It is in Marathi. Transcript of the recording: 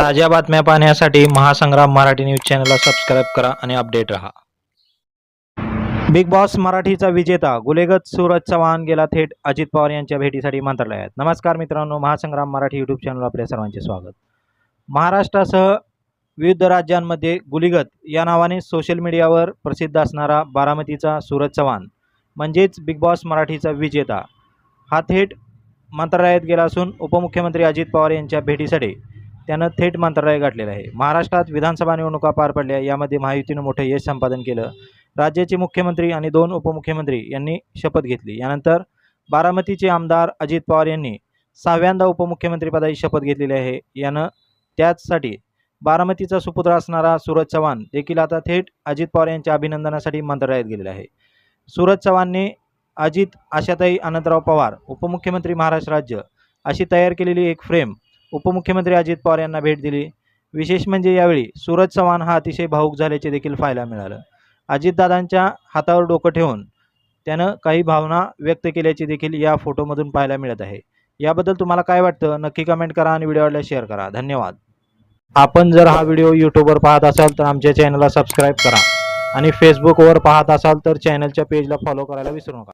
ताज्या बातम्या पाहण्यासाठी महासंग्राम मराठी न्यूज चॅनलला सबस्क्राईब करा आणि अपडेट रहा. बिग बॉस मराठीचा विजेता गुलेगत सूरज चव्हाण गेला थेट अजित पवार यांच्या भेटीसाठी मंत्रालयात. नमस्कार मित्रांनो महासंग्राम मराठी यूट्यूब चॅनल आपल्या सर्वांचे स्वागत. महाराष्ट्रासह विविध राज्यांमध्ये गुलिगत या नावाने सोशल मीडियावर प्रसिद्ध असणारा बारामतीचा सूरज चव्हाण म्हणजेच बिग बॉस मराठीचा विजेता हा थेट मंत्रालयात गेला असून उपमुख्यमंत्री अजित पवार यांच्या भेटीसाठी त्यानं थेट मंत्रालय गाठलेलं आहे. महाराष्ट्रात विधानसभा निवडणुका पार पडल्या यामध्ये महायुतीनं मोठं यश संपादन केलं. राज्याचे मुख्यमंत्री आणि दोन उपमुख्यमंत्री यांनी शपथ घेतली. यानंतर बारामतीचे आमदार अजित पवार यांनी सहाव्यांदा उपमुख्यमंत्रीपदाची शपथ घेतलेली आहे. यानं त्याचसाठी बारामतीचा सुपुत्र असणारा सूरज चव्हाण देखील आता थेट अजित पवार यांच्या अभिनंदनासाठी मंत्रालयात गेलेला आहे. सूरज चव्हाणने अजित आशाताई अनंतराव पवार उपमुख्यमंत्री महाराष्ट्र राज्य अशी तयार केलेली एक फ्रेम उपमुख्यमंत्री अजित पवार यांना भेट दिली. विशेष म्हणजे यावेळी सूरज चव्हाण हा अतिशय भाऊक झाल्याचे देखील पाहायला मिळालं. अजितदादांच्या हातावर डोकं ठेवून त्यानं काही भावना व्यक्त केल्याची देखील या फोटोमधून पाहायला मिळत आहे. याबद्दल तुम्हाला काय वाटतं? नक्की कमेंट करा आणि व्हिडिओला शेअर करा. धन्यवाद. आपण जर हा व्हिडिओ यूट्यूबवर पाहत असाल तर आमच्या चॅनलला सबस्क्राईब करा. आणि फेसबुकवर पाहत असाल तर चॅनलच्या पेजला फॉलो करायला विसरू नका.